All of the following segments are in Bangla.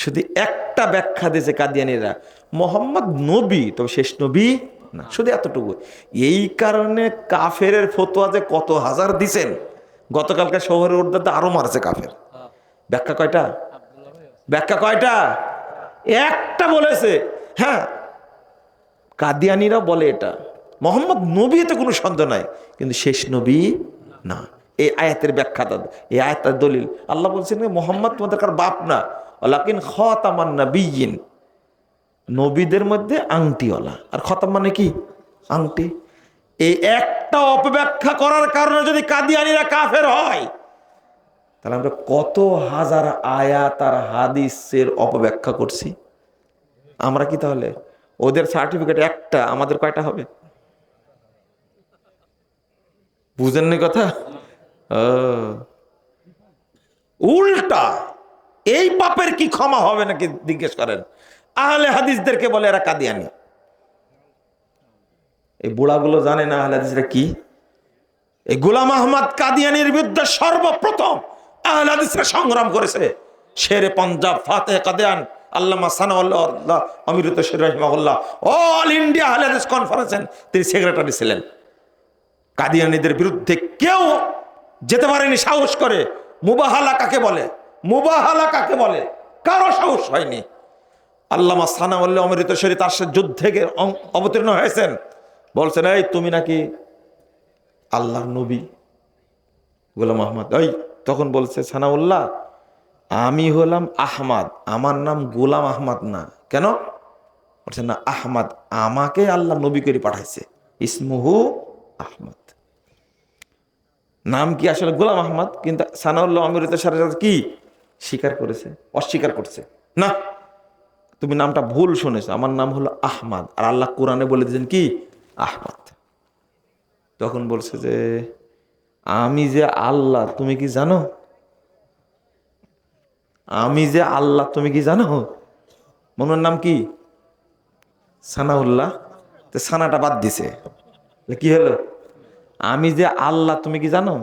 শুধু একটা ব্যাখ্যা দিয়েছে কাদিয়ানিরা, মোহাম্মদ নবী, তবে শেষ নবী না, শুধু এতটুকু। এই কারণে কাফের ফতোয়া যে কত হাজার দিছেন, গতকালকে শহরের উর্দাতে আরও মারছে কাফের। ব্যাখ্যা কয়টা? ব্যাখ্যা কয়টা? একটা বলেছে। হ্যাঁ কাদিয়ানিরা বলে এটা। মোহাম্মদ নবী এতে কোনো সন্দেহ নাই, কিন্তু শেষ নবী না। এই আয়াতের ব্যাখ্যা এই আয়াতের দলিল। আল্লাহ বলছেন মোহাম্মদ তোমাদের কার বাপ না। লাকিন খতামান নবীন নবীদের মধ্যে আংটিওয়ালা। আর খতাম মানে কি? আংটি। এই একটা অপব্যাখ্যা করার কারণে যদি কাদিয়ানিরা কাফের হয়, তাহলে আমরা কত হাজার আয়াত আর হাদিসের অপব্যাখ্যা করছি? আমরা কি তাহলে? ওদের সার্টিফিকেট একটা, আমাদের কয়টা হবে? বুঝেননি কথা। উল্টা! এই পাপের কি ক্ষমা হবে নাকি জিজ্ঞেস করেন? আহলে হাদিসদেরকে বলে, এরা কাদিয়ানি। এই বুড়াগুলো জানে না আহলে হাদিসরা কি? এই গোলাম আহমদ কাদিয়ানির বিরুদ্ধে সর্বপ্রথম আহলে হাদিসরা সংগ্রাম করেছে। শেরে পাঞ্জাব ফাতে কাদিয়ান, আল্লামা সানাউল্লাহ অমিরুত শের রহিমাহুল্লাহ, অল ইন্ডিয়া আহলে হাদিস কনফারেন্সেন তিনি সেক্রেটারি ছিলেন। কাদিয়ানিদের বিরুদ্ধে কেউ যেতে পারেনি সাহস করে, মুবাহালা কাকে বলে? মুবাহালা কাকে বলে? কারও সাহস হয়নি। আল্লামা সানাউল্লাহ অমৃত শরী তার যুদ্ধে গিয়ে অবতীর্ণ হয়েছেন। বলছেন, এই, তুমি নাকি আল্লাহর নবী? গোলাম আহমদ ওই তখন বলছে, সানাউল্লাহ, আমি হলাম আহমাদ, আমার নাম গোলাম আহমদ না। কেন? বলছে, না, আহমদ আমাকে আল্লাহ নবী করে পাঠাইছে, ইসমুহু আহমদ। নাম কি আসলে গোলাম আহমদ? কিন্তু সানাউল্লাহ অমৃত সাথে কি? স্বীকার করেছে, অস্বীকার করছে। না, তুমি নামটা ভুল শুনেছো। আমার নাম হলো আহমাদ। আর আল্লাহ কোরআনে বলে দিয়েছেন কি? আহমাদ। তখন বলছে যে, আমি যে আল্লাহ, তুমি কি জানো? আমি যে আল্লাহ, তুমি কি জানো? মনের নাম কি? সানাউল্লাহ। সানাটা বাদ দিছে। কি হলো? আমি যে আল্লাহ, তুমি কি জানো?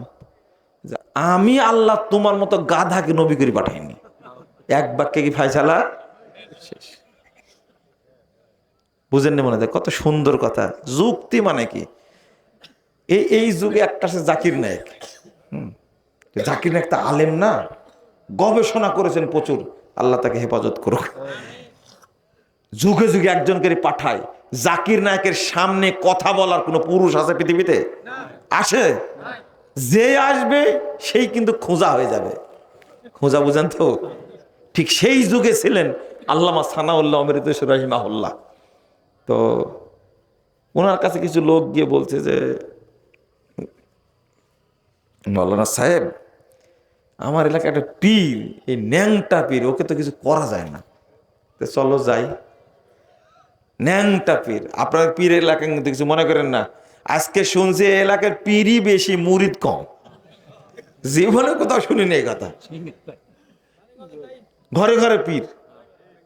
যে আমি আল্লাহ তোমার মতো গাধাকে নবী করে পাঠাইনি। এক বাক্যে কি ফাইসালা শেষ। বুঝেননি মনে কত সুন্দর কথা। যুক্তি মানে কি? এই এই যুগে একটা আছে জাকির নায়ক। হুম। জাকির নায়ক তা আলেম না। গবেষণা করেছেন প্রচুর। আল্লাহ তাকে হেফাজত করুক। যুগে যুগে একজনকে পাঠায়। জাকির নায়কের সামনে কথা বলার কোনো পুরুষ আছে পৃথিবীতে? আসে? যে আসবে, সেই কিন্তু খোঁজা হয়ে যাবে। খোঁজা বুঝেন তো? ঠিক সেই যুগে ছিলেন আল্লামা সানাউল্লাহ অমৃত রাহিমাহুল্লাহ। তো ওনার কাছে কিছু লোক গিয়ে বলছে যে মৌলানা সাহেব, আমার এলাকায় একটা পীর, এই ন্যাংটা পীর, ওকে তো কিছু করা যায় না। তো চলো যাই। ন্যাংটা পীর, আপনার পীর এলাকায় কিন্তু কিছু মনে করেন না। আজকে শুনছি এলাকার পীরই বেশি মুরিদ কম। জীবনে কোথাও শুনিনি এই কথা। ঘরে ঘরে পীর।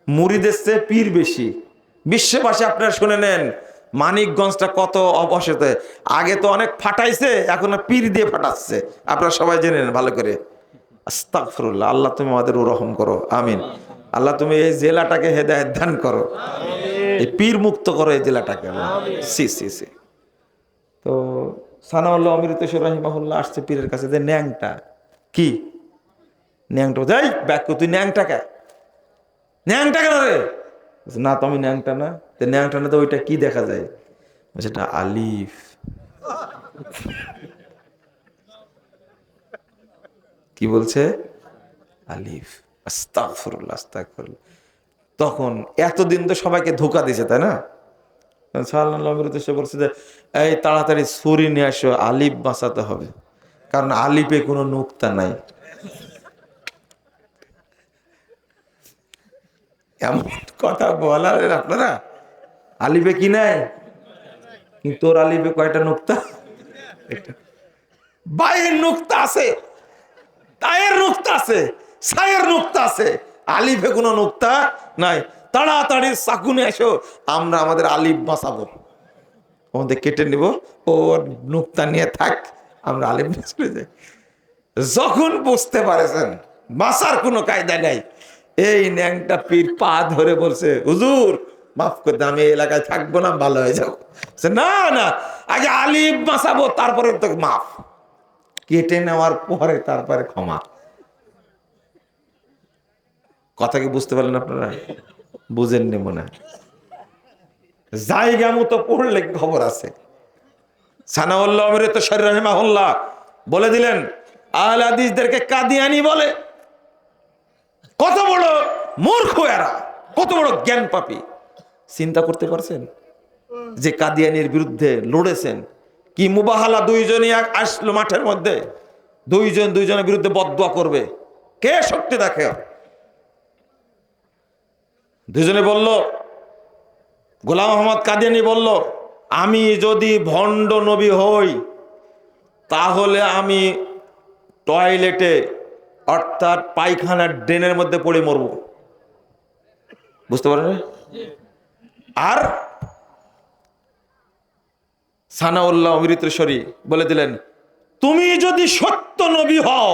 মুরিদের চেয়ে পীর বেশি। বিশ্ববাসী আপনারা শুনে নেন মানিকগঞ্জটা কত অবসতে আগে তো অনেক ফাটাইছে এখন পীর দিয়ে ফাটাচ্ছে। আপনারা সবাই জেনে নেন ভালো করে। আস্তাগফিরুল্লাহ আল্লাহ তুমি আমাদের রহম করো। আমিন। আল্লাহ তুমি এই জেলাটাকে হেদায়ত দান করো। এই পীর মুক্ত করো এই জেলাটাকে। C C C. Sanaullah Amriteshwar রাহিমাহুল্লাহ আসছে পীরের কাছে যে ন্যাংটা। কি? ন্যাংটা যাই ব্যাক তুই ন্যাংটা কে? ন্যাংটা কেন রে? না তো আমি ন্যাংটা না। তো ন্যাংটা না তো ওইটা কি দেখা যায়? সেটা আলিফ। কি বলছে? আলিফ। আস্তাগফিরুল্লাহ আস্তাগফিরুল্লাহ। তখন এতদিন তো সবাইকে ধোকা দিছে তাই না? সাল্লাহ এসে বলছে যে, এই তাড়াতাড়ি ছুরি নিয়ে আসো, আলিফ বাঁচাতে হবে। কারণ আলিফে কোনো নুক্তা নাই। এমন কথা বলার আপনারা? আলিফে কি নাই? তোর আলিপে কয়টা নুক্তা। বাইয়ের নুক্তা আছে তায়ের নুক্তা আছে, সায়ের নুক্তা আছে। আলিফে কোনো নুক্তা নাই। তাড়াতাড়ি চাকুনে এসো আমরা আমাদের আলিফ বাঁচাবো। আমাদের কেটে নিব ও নুক্তা নিয়ে থাক আমরা আলিফ চলে যাই যখন বুঝতে পারেছেন বাঁচার কোনো কায়দা নাই। এই ন্যাংটা পীর পা ধরে বলছে হুজুর মাফ করে দাও, আমি এলাকায় থাকব না ভালো হয়ে যাব। না না আগে আলিফ বাঁচাবো তারপরে তো মাফ। কেটে নেওয়ার পরে তারপরে ক্ষমা। কথা কি বুঝতে পারলেন আপনারা? বুঝেননি মনে জায়গা মতো পড়লে খবর আছে? সানাউল্লাহ অমৃত শরীর রহিমাহুল্লাহ, বলে দিলেন, আহল হাদিসদেরকে কাদিয়ানি বলে। কত বড় মূর্খ এরা, কত বড় জ্ঞান পাপি। চিন্তা করতে পারছেন? যে কাদিয়ানির বিরুদ্ধে লড়েছেন, কি মুবাহালা দুইজনই আসলো মাঠের মধ্যে? দুইজন দুইজনের বিরুদ্ধে বদুয়া করবে। কে শক্তি দেখে দুজনে বলল, গোলাম মোহাম্মদ কাদিয়ানি বলল, আমি যদি ভণ্ড নবী হই, তাহলে আমি টয়লেটে অর্থাৎ পায়খানার ড্রেনের মধ্যে পড়ে মরব। বুঝতে পারেন আর সানাউল্লাহ অমৃতশ্বরী বলে দিলেন, তুমি যদি সত্য নবী হও,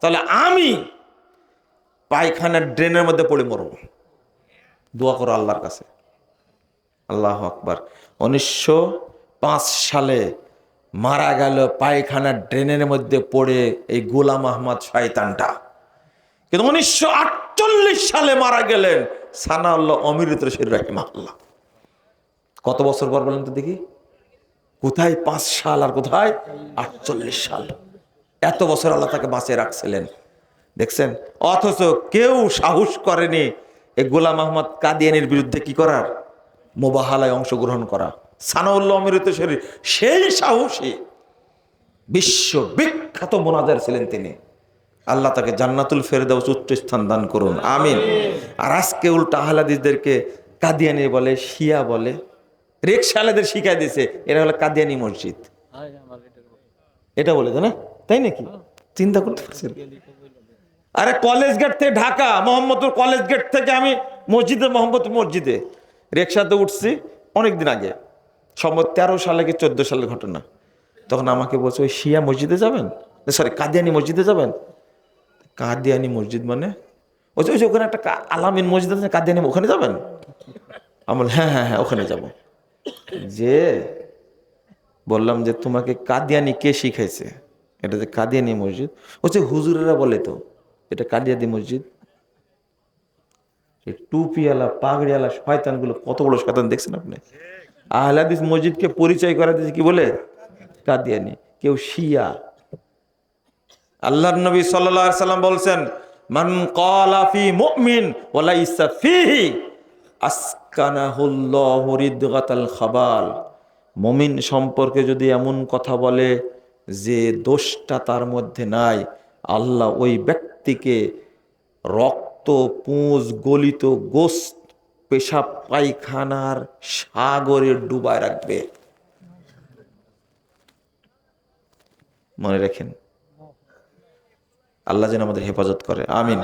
তাহলে আমি পায়খানার ড্রেনের মধ্যে পড়ে মরব। দোয়া করো আল্লাহর কাছে। আল্লাহ আকবার। উনিশশো পাঁচ সালে মারা গেল পায়খানার ড্রেনের মধ্যে পড়ে এই গোলাম আহমদ শয়তানটা। কিন্তু উনিশশো আটচল্লিশ সালে মারা গেলেন সানাউল্লাহ অমৃত রশিদ রাহিমাল্লাহ কত বছর পর বলেন তো দেখি? কোথায় পাঁচ সাল আর কোথায় আটচল্লিশ সাল? এত বছর আল্লাহ তাকে বাঁচিয়ে রাখছিলেন। দেখছেন? অথচ কেউ সাহস করেনি এই গোলাম আহমদ কাদিয়ানির বিরুদ্ধে কি করার? মোবাহালায় অংশগ্রহণ করা। সানাউল্লাহ অমৃত শরীর সেই সাহসী বিশ্ব বিখ্যাত মোনাজার ছিলেন তিনি। আল্লাহ তাকে জান্নাতুল ফেরদাউস উচ্চ স্থান দান করুন। আমিন। আর আজকে উল্টা আহলাদিসদেরকে কাদিয়ানি বলে শিয়া বলে রেকশালাদের শিখাই দিয়েছে এরা হলো কাদিয়ানি মসজিদ। এটা বলে না তাই নাকি? চিন্তা করতে পারছেন? আরে কলেজ গেট থেকে ঢাকা, মোহাম্মদপুর কলেজ গেট থেকে আমি মসজিদে, মোহাম্মদপুর মসজিদে। রিক্সাতে উঠছি অনেকদিন আগে। সম্ভব তেরো সালে কি চোদ্দ সালের ঘটনা। তখন আমাকে বলছে, ওই শিয়া মসজিদে যাবেন? সরি কাদিয়ানি মসজিদে যাবেন? কাদিয়ানি মসজিদ মানে? ওই যে ওই যে ওখানে একটা আলামিন মসজিদ আছে, কাদিয়ানি ওখানে যাবেন? আমার হ্যাঁ হ্যাঁ হ্যাঁ ওখানে যাব। যে বললাম যে, তোমাকে কাদিয়ানি কে শিখাইছে? এটা যে কাদিয়ানি মসজিদ। হচ্ছে হুজুরেরা বলে তো। এটা কাদিয়ানি মসজিদ। এই টুপিওয়ালা, পাগড়িওয়ালা শয়তানগুলো কত বড় শয়তান দেখছেন আপনি? আহলাদিস মসজিদকে পরিচয় করা দিয়েছে কি বলে? কাদিয়ানি। কেউ শিয়া। আল্লাহর নবী সাল্লাম বলছেন, মান ক্বালা ফি মুমিন ওয়া লাইসা ফিহি আসকানাহুল্লাহু রিদগাতাল খাবাল। মুমিন সম্পর্কে যদি এমন কথা বলে যে দোষটা তার মধ্যে নাই, আল্লাহ ওই ব্যক্তিকে রক্ত, পুঁজ, গলিত গোস্ত, পেশাব পায়খানার সাগরে ডুবায় রাখবে। মনে রাখেন, আল্লাহ যেন আমাদের হেফাজত করে। আমিন।